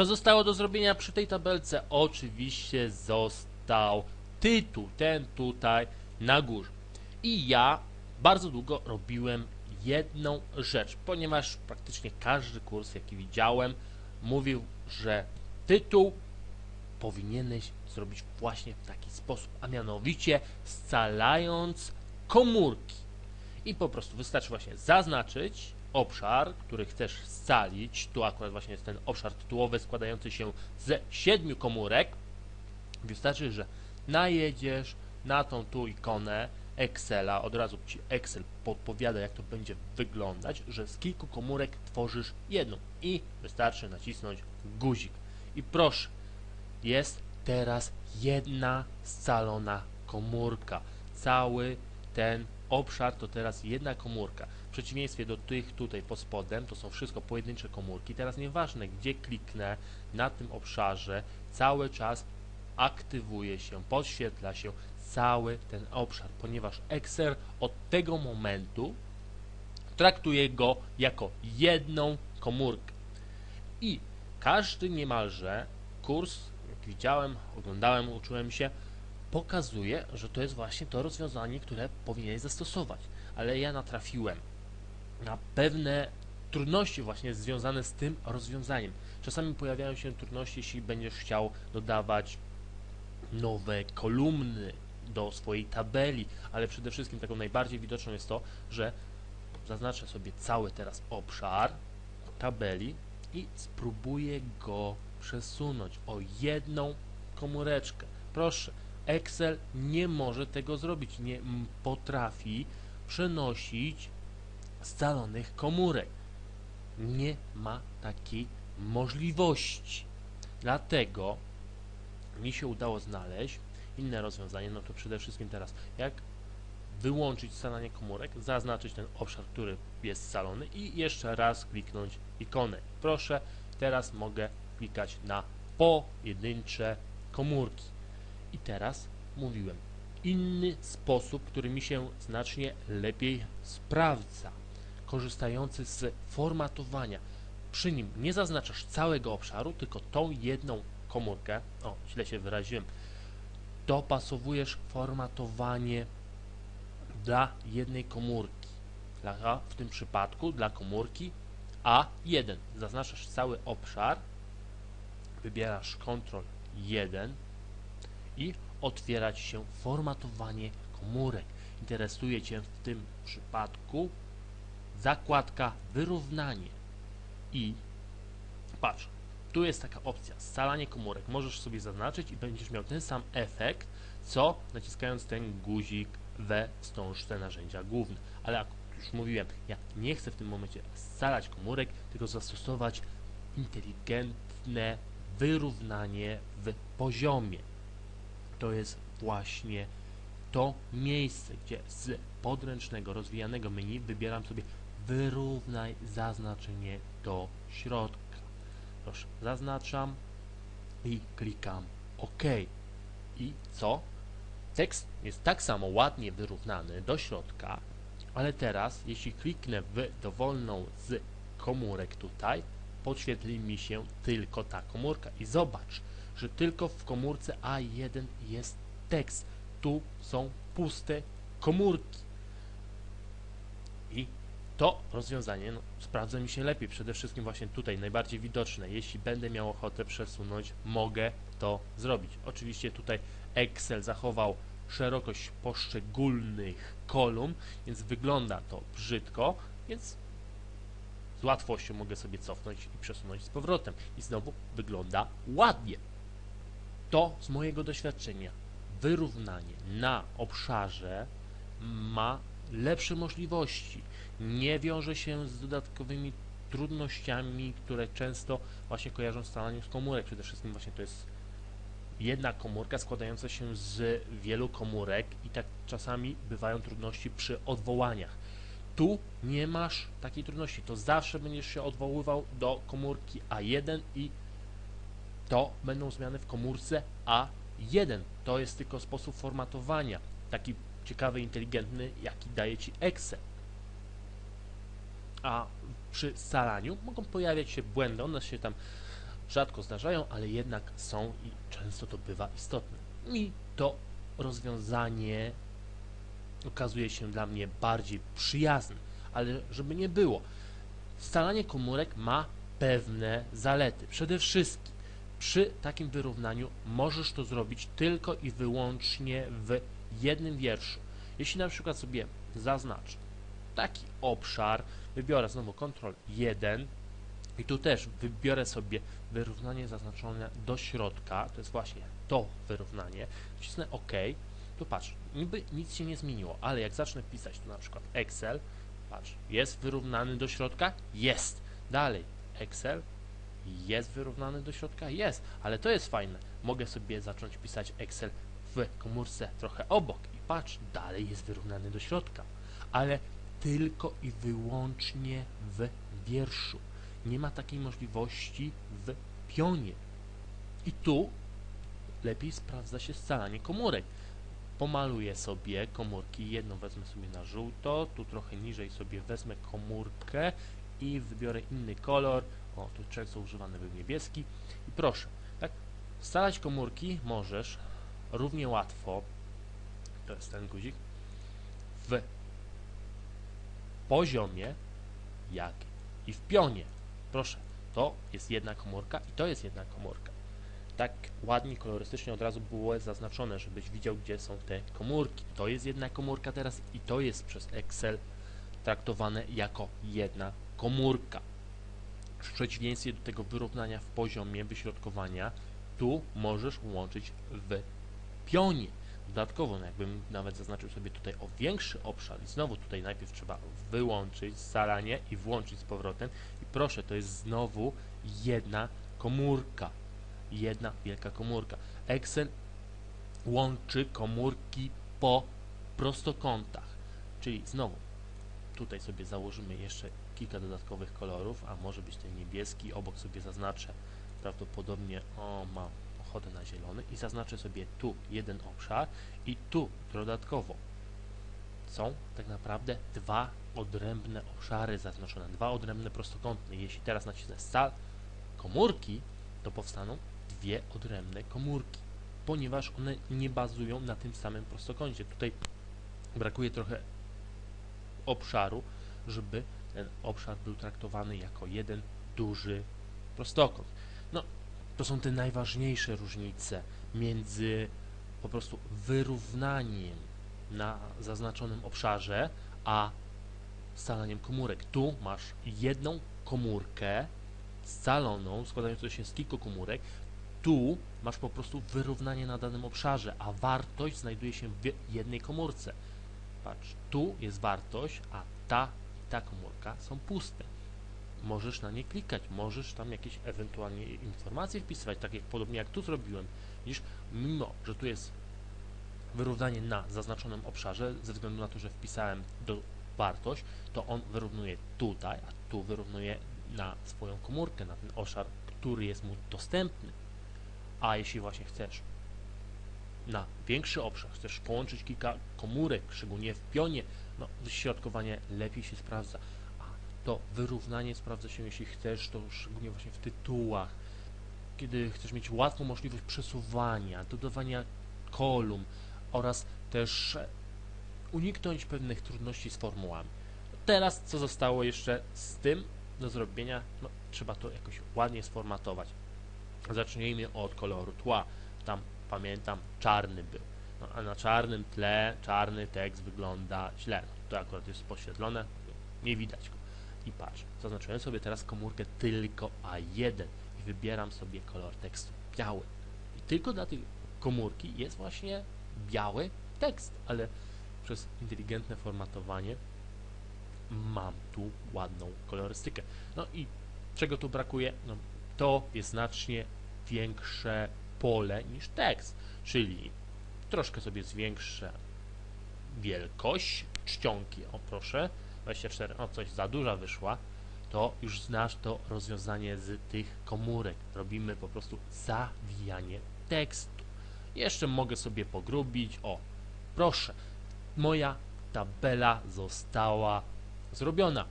Co zostało do zrobienia przy tej tabelce? Oczywiście został tytuł, ten tutaj na górze. I ja bardzo długo robiłem jedną rzecz, ponieważ praktycznie każdy kurs, jaki widziałem, mówił, że tytuł powinieneś zrobić właśnie w taki sposób, a mianowicie scalając komórki. I po prostu wystarczy właśnie zaznaczyć obszar, który chcesz scalić. Tu akurat właśnie jest ten obszar tytułowy składający się ze siedmiu komórek. Wystarczy, że najedziesz na tą tu ikonę Excela, od razu Ci Excel podpowiada, jak to będzie wyglądać, że z kilku komórek tworzysz jedną i wystarczy nacisnąć guzik. I proszę, jest teraz jedna scalona komórka. Cały ten obszar to teraz jedna komórka. W przeciwieństwie do tych tutaj pod spodem, to są wszystko pojedyncze komórki. Teraz nieważne, gdzie kliknę na tym obszarze, cały czas aktywuje się, podświetla się cały ten obszar, ponieważ Excel od tego momentu traktuje go jako jedną komórkę. I każdy niemalże kurs, jak widziałem, oglądałem, uczyłem się, pokazuje, że to jest właśnie to rozwiązanie, które powinieneś zastosować. Ale ja natrafiłem na pewne trudności właśnie związane z tym rozwiązaniem. Czasami pojawiają się trudności, jeśli będziesz chciał dodawać nowe kolumny do swojej tabeli, ale przede wszystkim taką najbardziej widoczną jest to, że zaznaczę sobie cały teraz obszar tabeli i spróbuję go przesunąć o jedną komóreczkę. Proszę, Excel nie może tego zrobić, nie potrafi przenosić scalonych komórek. Nie ma takiej możliwości. Dlatego mi się udało znaleźć inne rozwiązanie, no to przede wszystkim teraz jak wyłączyć scalanie komórek, zaznaczyć ten obszar, który jest scalony i jeszcze raz kliknąć ikonę. Proszę, teraz mogę klikać na pojedyncze komórki. I teraz mówiłem, inny sposób, który mi się znacznie lepiej sprawdza, korzystający z formatowania. Przy nim nie zaznaczasz całego obszaru, tylko tą jedną komórkę, o, źle się wyraziłem, dopasowujesz formatowanie dla jednej komórki. Dla, w tym przypadku dla komórki A1. Zaznaczasz cały obszar, wybierasz Ctrl 1 i otwiera się formatowanie komórek. Interesuje Cię w tym przypadku zakładka wyrównanie i patrz, tu jest taka opcja, scalanie komórek. Możesz sobie zaznaczyć i będziesz miał ten sam efekt, co naciskając ten guzik we wstążce narzędzia główne. Ale jak już mówiłem, ja nie chcę w tym momencie scalać komórek, tylko zastosować inteligentne wyrównanie w poziomie. To jest właśnie to miejsce, gdzie z podręcznego, rozwijanego menu wybieram sobie wyrównaj zaznaczenie do środka. Proszę, zaznaczam i klikam OK. I co? Tekst jest tak samo ładnie wyrównany do środka, ale teraz, jeśli kliknę w dowolną z komórek tutaj, podświetli mi się tylko ta komórka. I zobacz, że tylko w komórce A1 jest tekst. Tu są puste komórki. To rozwiązanie no, sprawdza mi się lepiej, przede wszystkim właśnie tutaj, najbardziej widoczne. Jeśli będę miał ochotę przesunąć, mogę to zrobić. Oczywiście tutaj Excel zachował szerokość poszczególnych kolumn, więc wygląda to brzydko, więc z łatwością mogę sobie cofnąć i przesunąć z powrotem. I znowu wygląda ładnie. To z mojego doświadczenia wyrównanie na obszarze ma lepsze możliwości. Nie wiąże się z dodatkowymi trudnościami, które często właśnie kojarzą scalanie z komórek. Przede wszystkim właśnie to jest jedna komórka składająca się z wielu komórek i tak czasami bywają trudności przy odwołaniach. Tu nie masz takiej trudności, to zawsze będziesz się odwoływał do komórki A1 i to będą zmiany w komórce A1. To jest tylko sposób formatowania, taki ciekawy, inteligentny, jaki daje Ci Excel. A przy scalaniu mogą pojawiać się błędy, one się tam rzadko zdarzają, ale jednak są i często to bywa istotne. I to rozwiązanie okazuje się dla mnie bardziej przyjazne, ale żeby nie było, scalanie komórek ma pewne zalety. Przede wszystkim przy takim wyrównaniu możesz to zrobić tylko i wyłącznie w jednym wierszu. Jeśli na przykład sobie zaznaczę taki obszar, wybiorę znowu Ctrl 1 i tu też wybiorę sobie wyrównanie zaznaczone do środka, to jest właśnie to wyrównanie, wcisnę OK, to patrz, niby nic się nie zmieniło, ale jak zacznę pisać tu na przykład Excel, patrz, jest wyrównany do środka? Jest. Dalej, Excel, jest wyrównany do środka? Jest, ale to jest fajne. Mogę sobie zacząć pisać Excel w komórce trochę obok i patrz, dalej jest wyrównany do środka, ale tylko i wyłącznie w wierszu. Nie ma takiej możliwości w pionie. I tu lepiej sprawdza się scalanie komórek. Pomaluję sobie komórki, jedną wezmę sobie na żółto, tu trochę niżej sobie wezmę komórkę i wybiorę inny kolor, o tu często używany był niebieski i proszę, tak, scalać komórki możesz równie łatwo, to jest ten guzik, w poziomie, jak i w pionie. Proszę, to jest jedna komórka i to jest jedna komórka. Tak ładnie, kolorystycznie od razu było zaznaczone, żebyś widział, gdzie są te komórki. To jest jedna komórka teraz i to jest przez Excel traktowane jako jedna komórka. W przeciwieństwie do tego wyrównania w poziomie wyśrodkowania, tu możesz łączyć w pionie. Dodatkowo, no jakbym nawet zaznaczył sobie tutaj o większy obszar i znowu tutaj najpierw trzeba wyłączyć scalanie i włączyć z powrotem i proszę, to jest znowu jedna komórka. Jedna wielka komórka. Excel łączy komórki po prostokątach, czyli znowu tutaj sobie założymy jeszcze kilka dodatkowych kolorów, a może być ten niebieski, obok sobie zaznaczę prawdopodobnie, o mam ochotę na zielony i zaznaczę sobie tu jeden obszar i tu dodatkowo są tak naprawdę dwa odrębne obszary zaznaczone, dwa odrębne prostokątne. Jeśli teraz nacisnę stal komórki, to powstaną dwie odrębne komórki, ponieważ one nie bazują na tym samym prostokącie. Tutaj brakuje trochę obszaru, żeby ten obszar był traktowany jako jeden duży prostokąt. To są te najważniejsze różnice między po prostu wyrównaniem na zaznaczonym obszarze, a scalaniem komórek. Tu masz jedną komórkę scaloną, składającą się z kilku komórek. Tu masz po prostu wyrównanie na danym obszarze, a wartość znajduje się w jednej komórce. Patrz, tu jest wartość, a ta i ta komórka są puste możesz na nie klikać, możesz tam jakieś ewentualnie informacje wpisywać, tak jak podobnie jak tu zrobiłem, mimo, że tu jest wyrównanie na zaznaczonym obszarze, ze względu na to, że wpisałem do wartość, to on wyrównuje tutaj, a tu wyrównuje na swoją komórkę, na ten obszar, który jest mu dostępny. A jeśli właśnie chcesz na większy obszar, chcesz połączyć kilka komórek, szczególnie w pionie, no wyśrodkowanie lepiej się sprawdza to wyrównanie sprawdza się, jeśli chcesz, to szczególnie właśnie w tytułach, kiedy chcesz mieć łatwą możliwość przesuwania, dodawania kolumn oraz też uniknąć pewnych trudności z formułami. Teraz, co zostało jeszcze z tym do zrobienia, no, trzeba to jakoś ładnie sformatować. Zacznijmy od koloru tła. Tam, pamiętam, czarny był. No, a na czarnym tle czarny tekst wygląda źle. No, to akurat jest poświetlone, nie widać go i patrz, zaznaczyłem sobie teraz komórkę tylko A1 i wybieram sobie kolor tekstu biały. I tylko dla tej komórki jest właśnie biały tekst, ale przez inteligentne formatowanie mam tu ładną kolorystykę. No i czego tu brakuje? No, to jest znacznie większe pole niż tekst, czyli troszkę sobie zwiększę wielkość czcionki, o proszę, 24, o coś za duża wyszła, to już znasz to rozwiązanie z tych komórek. Robimy po prostu zawijanie tekstu. Jeszcze mogę sobie pogrubić. O, proszę, moja tabela została zrobiona.